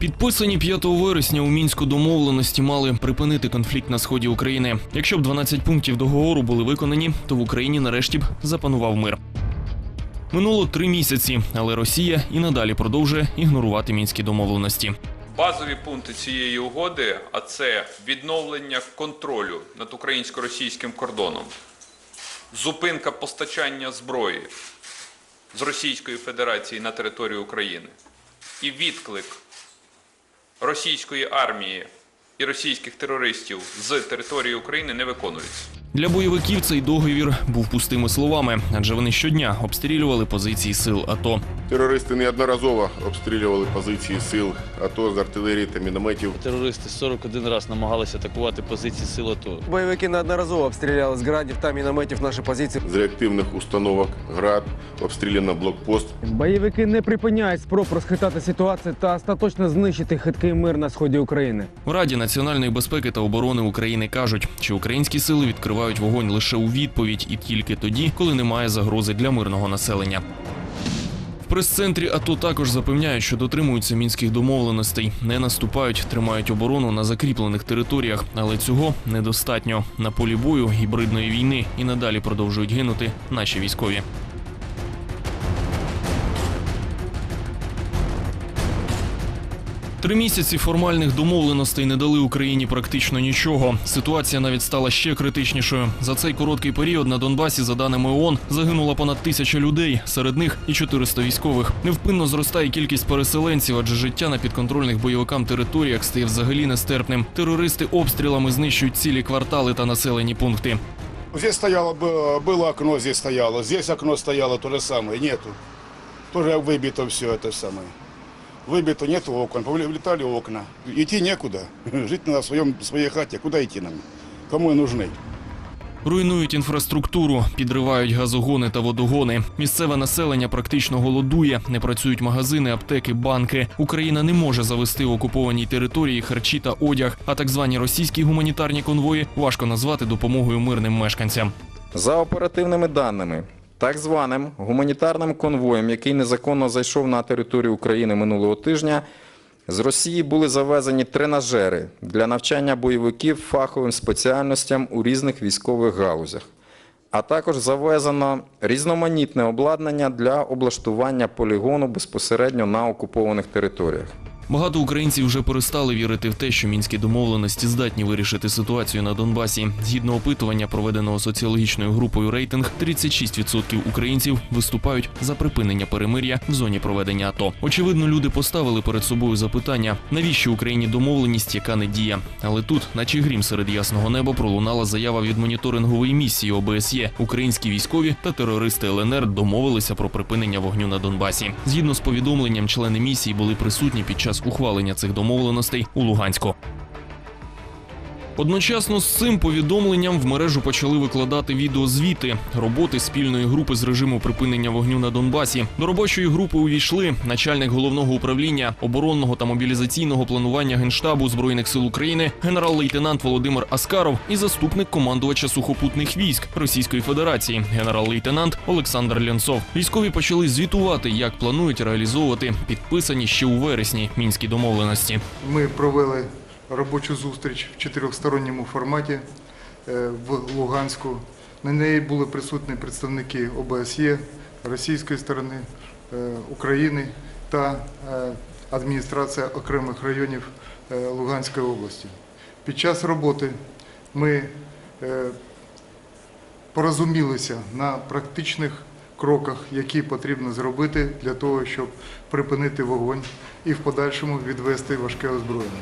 Підписані 5 вересня у мінську домовленості мали припинити конфлікт на сході України. Якщо б 12 пунктів договору були виконані, то в Україні нарешті б запанував мир. Минуло три місяці, але Росія і надалі продовжує ігнорувати мінські домовленості. Базові пункти цієї угоди, а це відновлення контролю над українсько-російським кордоном, зупинка постачання зброї з Російської Федерації на територію України і відклик російської армії і російських терористів з території України не виконується. Для бойовиків цей договір був пустими словами, адже вони щодня обстрілювали позиції сил АТО. Терористи неодноразово обстрілювали позиції сил АТО з артилерії та мінометів. Терористи 41 раз намагалися атакувати позиції сил АТО. Бойовики неодноразово обстріляли з градів та мінометів наші позиції. З реактивних установок ГРАД обстріляно блокпост. Бойовики не припиняють спроб розхитати ситуацію та остаточно знищити хиткий мир на сході України. В Раді національної безпеки та оборони України кажуть, що українські сили відкривають вогонь лише у відповідь і тільки тоді, коли немає загрози для мирного населення. Прес-центрі АТО також запевняють, що дотримуються мінських домовленостей, не наступають, тримають оборону на закріплених територіях, але цього недостатньо. На полі бою гібридної війни і надалі продовжують гинути наші військові. Три місяці формальних домовленостей не дали Україні практично нічого. Ситуація навіть стала ще критичнішою. За цей короткий період на Донбасі, за даними ООН, загинуло понад тисяча людей, серед них і 400 військових. Невпинно зростає кількість переселенців, адже життя на підконтрольних бойовикам територіях стає взагалі нестерпним. Терористи обстрілами знищують цілі квартали та населені пункти. Здесь стояло, б- было окно, здесь стояло, здесь окно стояло, то же самое, нету. Тоже выбито все это самое. Выбито, нету окон, повлетали окна. Идти некуда, жить надо в, своем, своей хате, куда идти нам? Кому и нужны? Руйнують інфраструктуру, підривають газогони та водогони. Місцеве населення практично голодує, не працюють магазини, аптеки, банки. Україна не може завести в окупованій території харчі та одяг. А так звані російські гуманітарні конвої важко назвати допомогою мирним мешканцям. За оперативними даними, так званим гуманітарним конвоєм, який незаконно зайшов на територію України минулого тижня, з Росії були завезені тренажери для навчання бойовиків фаховим спеціальностям у різних військових галузях. А також завезено різноманітне обладнання для облаштування полігону безпосередньо на окупованих територіях. Багато українців вже перестали вірити в те, що мінські домовленості здатні вирішити ситуацію на Донбасі. Згідно опитування, проведеного соціологічною групою рейтинг, 36% українців виступають за припинення перемир'я в зоні проведення АТО. Очевидно, люди поставили перед собою запитання, навіщо Україні домовленість, яка не діє. Але тут, наче грім серед ясного неба, пролунала заява від моніторингової місії ОБСЄ. Українські військові та терористи ЛНР домовилися про припинення вогню на Донбасі. Згідно з повідомленням, члени місії були присутні під час ухвалення цих домовленостей у Луганську. Одночасно з цим повідомленням в мережу почали викладати відеозвіти роботи спільної групи з режиму припинення вогню на Донбасі. До робочої групи увійшли начальник головного управління оборонного та мобілізаційного планування генштабу збройних сил України, генерал-лейтенант Володимир Аскаров і заступник командувача сухопутних військ Російської Федерації, генерал-лейтенант Олександр Лянцов. Військові почали звітувати, як планують реалізовувати підписані ще у вересні мінські домовленості. Ми провели робочу зустріч в чотирьохсторонньому форматі е, в Луганську. На неї були присутні представники ОБСЄ, російської сторони, е, України та е, адміністрація окремих районів Луганської області. Під час роботи ми порозумілися на практичних кроках, які потрібно зробити для того, щоб припинити вогонь і в подальшому відвести важке озброєння.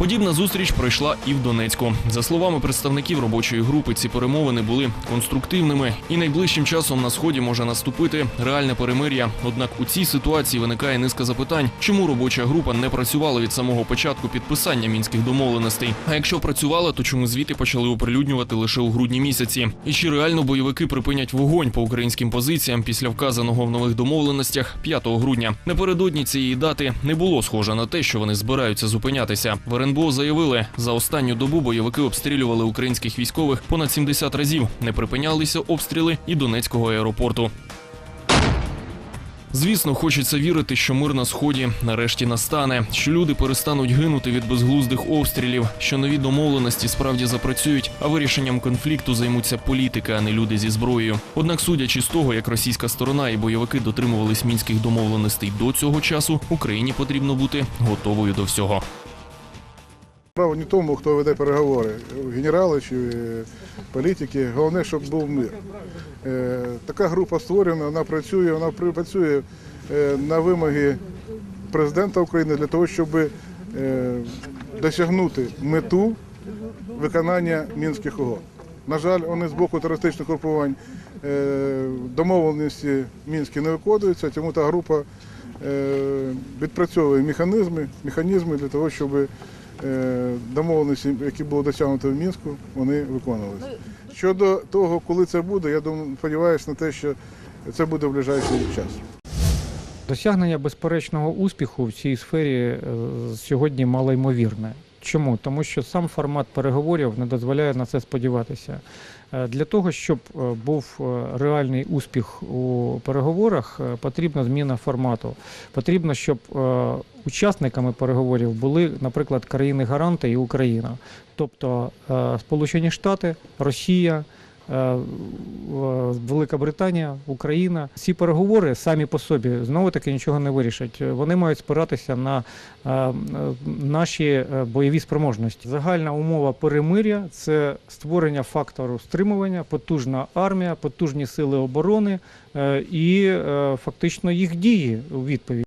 Подібна зустріч пройшла і в Донецьку. За словами представників робочої групи, ці перемовини були конструктивними, і найближчим часом на сході може наступити реальне перемир'я. Однак у цій ситуації виникає низка запитань, чому робоча група не працювала від самого початку підписання мінських домовленостей. А якщо працювала, то чому звіти почали оприлюднювати лише у грудні місяці? І чи реально бойовики припинять вогонь по українським позиціям після вказаного в нових домовленостях 5 грудня? Напередодні цієї дати не було схоже на те, що вони збираються зупинятися. РНБО заявили, за останню добу бойовики обстрілювали українських військових понад 70 разів. Не припинялися обстріли і Донецького аеропорту. Звісно, хочеться вірити, що мир на сході нарешті настане, що люди перестануть гинути від безглуздих обстрілів, що нові домовленості справді запрацюють, а вирішенням конфлікту займуться політики, а не люди зі зброєю. Однак, судячи з того, як російська сторона і бойовики дотримувались мінських домовленостей до цього часу, Україні потрібно бути готовою до всього. Справа не тому, хто веде переговори, генерали чи е, політики. Головне, щоб був мир. Е, Така група створена, вона працює, вона працює е, на вимоги президента України для того, щоб досягнути мету виконання мінських угод. На жаль, вони з боку терористичних групувань домовленості мінські не виконуються, тому та група відпрацьовує механізми, механізми для того, щоб домовленості, які були досягнуті в Мінську, вони виконувалися. Щодо того, коли це буде, я думаю, сподіваюся на те, що це буде в ближайший час. Досягнення безперечного успіху в цій сфері е, сьогодні малоймовірне. Чому? Тому що сам формат переговорів не дозволяє на це сподіватися. Е, Для того, щоб е, був е, реальний успіх у переговорах, е, потрібна зміна формату. Потрібно, щоб е, учасниками переговорів були, наприклад, країни-гаранти і Україна, тобто е, Сполучені Штати, Росія. е, Велика Британія, Україна. Ці переговори самі по собі знову таки нічого не вирішать. Вони мають спиратися на е, е, наші е, бойові спроможності. Загальна умова перемиря це створення фактору стримування, потужна армія, потужні сили оборони е, і е, фактично їх дії у відповідь.